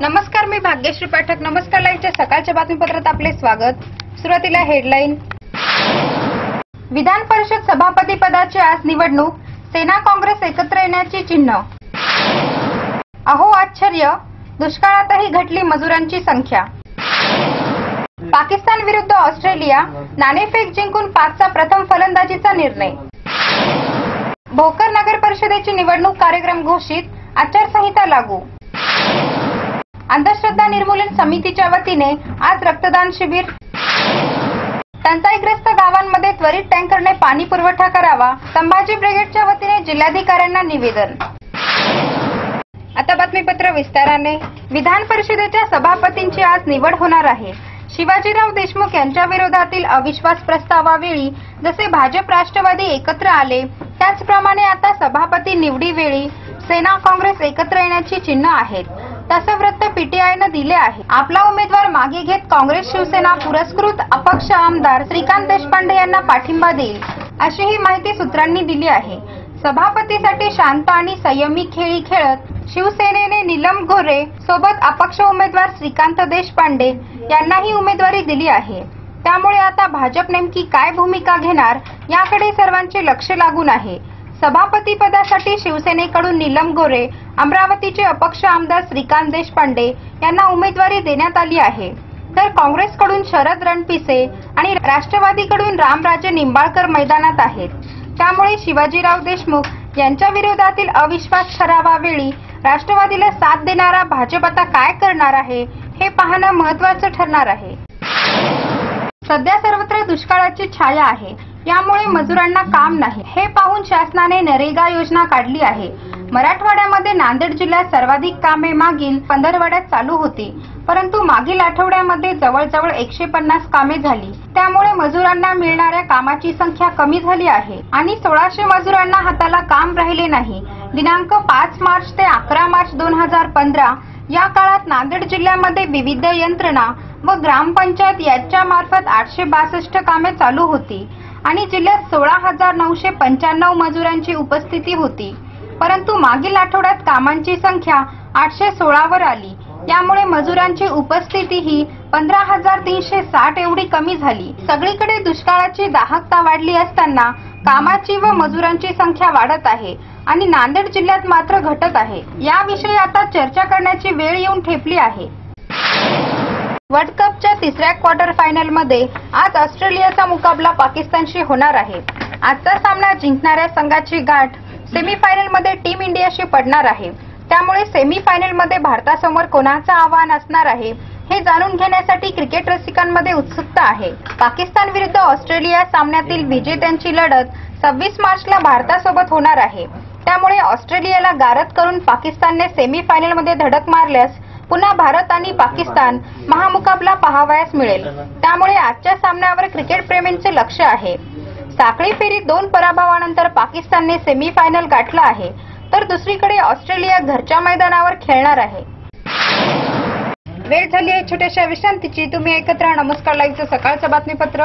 नमस्कार मी भाग्यश्री पाठक. नमस्कार लाईव्हच्या सकाळच्या बातमीपत्रात आपले स्वागत. सुरुवातीला हेडलाईन. विधान परिषद सभापती पदाची आज निवडणूक. सेना काँग्रेस एकत्र येण्याची चिन्ह. अहो आश्चर्य. दुष्काळातही घटली मजुरांची संख्या. पाकिस्तान विरुद्ध ऑस्ट्रेलिया. नाणेफेक जिंकून पाचचा प्रथम फलंदाजीचा निर्णय. भोकर नगर परिषदेची निवडणूक कार्यक्रम घोषित. आचारसंहिता लागू. अंधश्रद्धा निर्मूलन समितीच्या वतीने आज रक्तदान शिबिर. टंचाईग्रस्त गावांमध्ये त्वरित टँकरने पाणी पुरवठा करावा संभाजी ब्रिगेडच्या वतीने जिल्हाधिकाऱ्यांना निवेदन. आता बातमीपत्र विस्ताराने. विधान परिषदेच्या सभापतींची आज निवड होणार आहे. शिवाजीराव देशमुख यांच्या विरोधातील अविश्वास प्रस्तावावेळी जसे भाजप राष्ट्रवादी एकत्र आले त्याचप्रमाणे आता सभापती निवडीवेळी सेना काँग्रेस एकत्र येण्याची चिन्ह आहेत. तसे वृत्त पीटीआयनं दिले आहे. आपला उमेदवार मागे घेत काँग्रेस शिवसेना पुरस्कृत अपक्ष आमदार श्रीकांत देशपांडे यांना पाठिंबा देईल अशी ही माहिती सूत्रांनी दिली आहे. सभापतीसाठी शांत आणि संयमी खेळी खेळत शिवसेनेने नीलम गोरे सोबत अपक्ष उमेदवार श्रीकांत देशपांडे यांनाही उमेदवारी दिली आहे. त्यामुळे आता भाजप नेमकी काय भूमिका घेणार याकडे सर्वांचे लक्ष लागून आहे. सभापती पदासाठी शिवसेनेकडून नीलम गोरे अमरावतीचे अपक्ष आमदार श्रीकांत देशपांडे यांना उमेदवारी देण्यात आली आहे. तर काँग्रेसकडून शरद रणपिसे आणि राष्ट्रवादीकडून रामराजे निंबाळकर मैदानात आहेत. त्यामुळे शिवाजीराव देशमुख यांच्या विरोधातील अविश्वास ठरावावेळी राष्ट्रवादीला साथ देणारा भाजप आता काय करणार आहे हे पाहणं महत्वाचं ठरणार आहे. सध्या सर्वत्र दुष्काळाची छाया आहे. यामुळे मजुरांना काम नाही. हे पाहून शासनाने नरेगा योजना काढली आहे. मराठवाड्यामध्ये नांदेड जिल्ह्यात सर्वाधिक कामे मागील पंधरवड्यात चालू होती. परंतु मागील आठवड्यामध्ये जवळजवळ एकशे पन्नास कामे झाली. त्यामुळे मजुरांना मिळणाऱ्या कामाची संख्या कमी झाली आहे. आणि सोळाशे मजुरांना हाताला काम राहिले नाही. दिनांक पाच मार्च ते अकरा मार्च दोन हजार पंधरा या काळात नांदेड जिल्ह्यामध्ये विविध यंत्रणा व ग्रामपंचायत यांच्या मार्फत आठशे बासष्ट कामे चालू होती आणि जिल्ह्यात सोळा हजार नऊशे पंच्याण्णव मजुरांची उपस्थिती होती. परंतु मागील आठवड्यात कामांची संख्या आठशे सोळावर आली. यामुळे मजुरांची उपस्थिती ही पंधरा हजार तीनशे साठ एवढी कमी झाली. सगळीकडे दुष्काळाची दाहकता वाढली असताना कामाची व मजुरांची संख्या वाढत आहे आणि नांदेड जिल्ह्यात मात्र घटत आहे. याविषयी आता चर्चा करण्याची वेळ येऊन ठेपली आहे. वर्ल्ड कपच्या तिसऱ्या क्वार्टर फायनलमध्ये आज ऑस्ट्रेलियाचा मुकाबला पाकिस्तानशी होणार आहे. आजचा सामना जिंकणाऱ्या संघाची गाठ सेमीफायनलमध्ये टीम इंडियाशी पडणार आहे. त्यामुळे सेमीफायनलमध्ये भारतासमोर कोणाचं आव्हान असणार आहे हे जाणून घेण्यासाठी क्रिकेट रसिकांमध्ये उत्सुकता आहे. पाकिस्तान विरुद्ध ऑस्ट्रेलिया सामन्यातील विजेत्यांची लढत सव्वीस मार्चला भारतासोबत होणार आहे. त्यामुळे ऑस्ट्रेलियाला गारद करून पाकिस्तानने सेमीफायनलमध्ये धडक मारल्यास पुन्हा भारत आणि पाकिस्तान महामुकाबला पाहावयास मिळेल. त्यामुळे आजच्या सामन्यावर क्रिकेट प्रेमींचे लक्ष आहे. साखळी फेरीत दोन पराभवानंतर पाकिस्तानने सेमीफायनल गाठला आहे. तर दुसरीकडे ऑस्ट्रेलिया घरच्या मैदानावर खेळणार आहे. वेळ झाली आहे छोट्याशा विश्रांतीची. तुम्ही एकत्र नमस्कार. लाईव्हचं सकाळचं बातमीपत्र.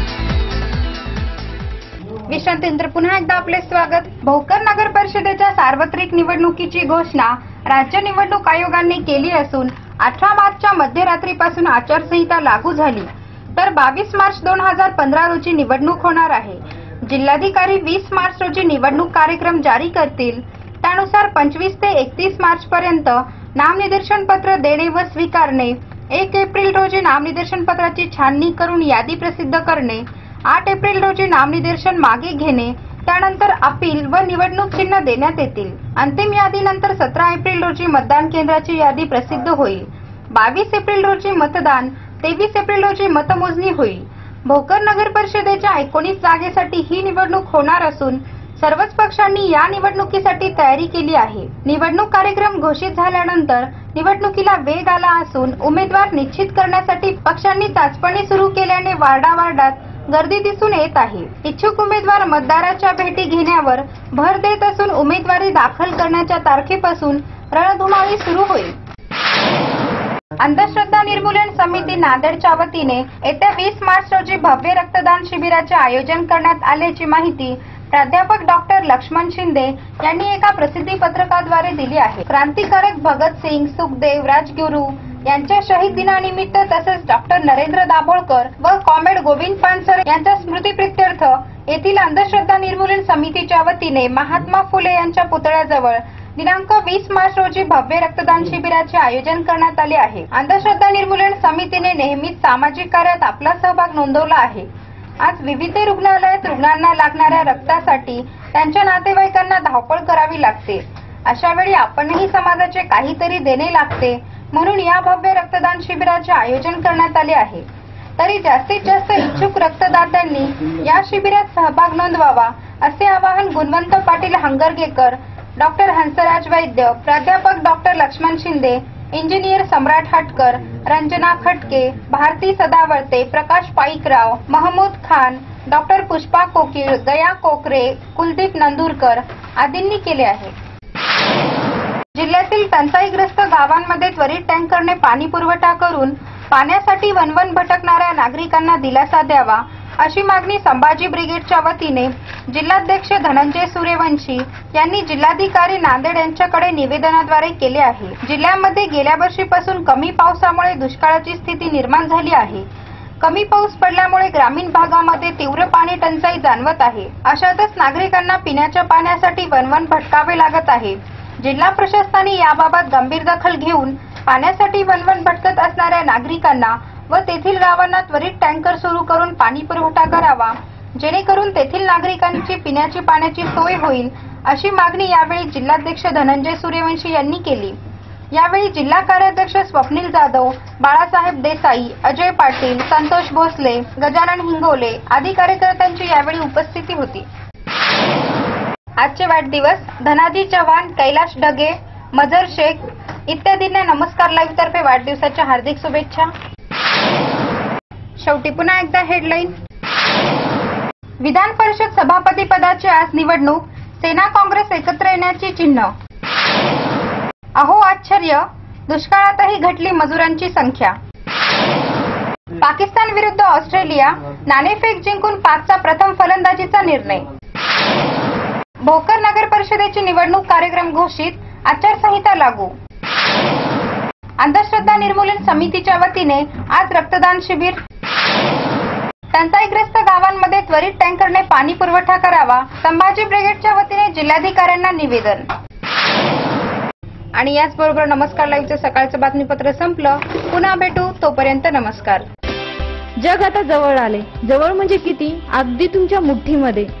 विश्रांतीनंतर पुन्हा एकदा आपले स्वागत. भोकर नगर परिषदेच्या सार्वत्रिक निवडणुकीची घोषणा राज्य निवडणूक आयोगाने केली असून अठरा मार्चच्या मध्यरात्रीपासून आचारसंहिता लागू झाली. तर बावीस मार्च दोन हजार पंधरा रोजी निवडणूक होणार आहे. जिल्हाधिकारी वीस मार्च रोजी निवडणूक कार्यक्रम जारी करतील. त्यानुसार पंचवीस ते एकतीस मार्च पर्यंत नामनिर्देशन पत्र देणे व स्वीकारणे. एक एप्रिल रोजी नामनिर्देशन पत्राची छाननी करून यादी प्रसिद्ध करणे. आठ एप्रिल रोजी नामनिर्देशन मागे घेणे त्यानंतर अपील व निवडणूक चिन्ह देण्यात येतील. अंतिम यादीनंतर सतरा एप्रिल रोजी मतदान केंद्राची यादी प्रसिद्ध होईल. बावीस एप्रिल रोजी मतदान तेवीस एप्रिल रोजी मतमोजणी होईल. भोकर नगर परिषदेच्या एकोणीस जागेसाठी ही निवडणूक होणार असून सर्वच पक्षांनी या निवडणुकीसाठी तयारी केली आहे. निवडणूक कार्यक्रम घोषित झाल्यानंतर निवडणुकीला वेग आला असून उमेदवार निश्चित करण्यासाठी पक्षांनी चाचपणी सुरू केल्याने वार्डावार्डात गर्दी दिसून येत आहे. इच्छुक उमेदवार मतदाराच्या भेटी घेण्यावर भर देत असून उमेदवारी दाखल करण्याच्या तारखेपासून रणधुमाळी सुरू होईल. अंधश्रद्धा निर्मूलन समिती नांदेडच्या वतीने येत्या वीस मार्च रोजी भव्य रक्तदान शिबिराचे आयोजन करण्यात आल्याची माहिती प्राध्यापक डॉक्टर लक्ष्मण शिंदे यांनी एका प्रसिद्धी पत्रकाद्वारे दिली आहे. क्रांतिकारक भगतसिंग सुखदेव राजगुरू यांच्या शहीद दिनानिमित्त तसेच डॉक्टर नरेंद्र दाभोळकर व कॉम्रेड गोविंद पानसर यांच्या स्मृतीप्रित्यर्थ येथील अंधश्रद्धा निर्मूलन समितीच्या वतीने महात्मा फुले यांच्या पुतळ्याजवळ दिनांक वीस मार्च रोजी भव्य रक्तदान शिबिराचे आयोजन करण्यात आले आहे. अंधश्रद्धा निर्मूलन समितीने नेहमीच सामाजिक कार्यात आपला सहभाग नोंदवला आहे. आज विविध रुग्णालयात रुग्णांना लागणाऱ्या रक्तासाठी त्यांच्या नातेवाईकांना धावपळ करावी लागते. अशा वेळी आपणही समाजाचे काहीतरी देणे लागते. म्हणून या भव्य रक्तदान शिबिराचे आयोजन करण्यात आले आहे. तरी जास्तीत जास्त इच्छुक रक्तदात्यांनी या शिबिरात सहभाग नोंदवावा असे आवाहन गुणवंत पाटील हंगरगेकर डॉक्टर हंसराज वैद्य प्राध्यापक doctor Laxman Shinde engineer Samrat Hatkar Ranjana Khatke Bharati Sadavarte Prakash Paikrao Mahmood Khan doctor Pushpa Kokil Gaya Kokare Kuldeep Nandurkar आदींनी केले आहे. जिल्ह्यातील टंचाईग्रस्त गावांमध्ये त्वरित टँकरने पाणी पुरवठा करून पाण्यासाठी वनवन भटकणाऱ्या नागरिकांना दिलासा द्यावा अशी मागणी संभाजी ब्रिगेडच्या वतीने जिल्हाध्यक्ष धनंजय सूर्यवंशी यांनी जिल्हाधिकारी नांदेड यांच्याकडे निवेदनाद्वारे केले आहे. जिल्ह्यामध्ये गेल्या वर्षीपासून कमी पावसामुळे दुष्काळाची स्थिती निर्माण झाली आहे. कमी पाऊस पडल्यामुळे ग्रामीण भागामध्ये तीव्र पाणी टंचाई जाणवत आहे. अशातच नागरिकांना पिण्याच्या पाण्यासाठी वनवन भटकावे लागत आहे. जिल्हा प्रशासनाने याबाबत गंभीर दखल घेऊन पाण्यासाठी वणवण भटकत असणाऱ्या नागरिकांना व तेथील गावांना त्वरित टँकर सुरू करून पाणी पुरवठा करावा जेणेकरून तेथील नागरिकांची पिण्याची पाण्याची सोय होईल अशी मागणी यावेळी जिल्हाध्यक्ष धनंजय सूर्यवंशी यांनी केली. यावेळी जिल्हा कार्याध्यक्ष स्वप्नील जाधव बाळासाहेब देसाई अजय पाटील संतोष भोसले गजानन हिंगोले आदी कार्यकर्त्यांची यावेळी उपस्थिती होती. आजचे वाढदिवस धनाजी चव्हाण कैलाश डगे मजर शेख इत्यादींना नमस्कार लाईव्ह तर्फे वाढदिवसाच्या हार्दिक शुभेच्छा. शेवटी पुन्हा एकदा हेडलाईन विधान परिषद सभापती पदाची आज निवडणूक सेना काँग्रेस एकत्र येण्याची चिन्ह. अहो आश्चर्य! दुष्काळातही घटली मजुरांची संख्या. पाकिस्तान विरुद्ध ऑस्ट्रेलिया नाणेफेक जिंकून पाचचा प्रथम फलंदाजीचा निर्णय. भोकर नगर परिषदेची निवडणूक कार्यक्रम घोषित आचारसंहिता लागू. अंधश्रद्धा निर्मूलन समितीच्या वतीने आज रक्तदान शिबिर. टंचाईग्रस्त गावांमध्ये त्वरित टँकरने पाणी पुरवठा करावा संभाजी ब्रिगेडच्या वतीने जिल्हाधिकाऱ्यांना निवेदन. आणि याचबरोबर नमस्कार लाईव्हचं सकाळचं बातमीपत्र संपलं. पुन्हा भेटू तोपर्यंत नमस्कार. जग आता जवळ आले. जवळ म्हणजे किती? अगदी तुमच्या मुठ्ठीमध्ये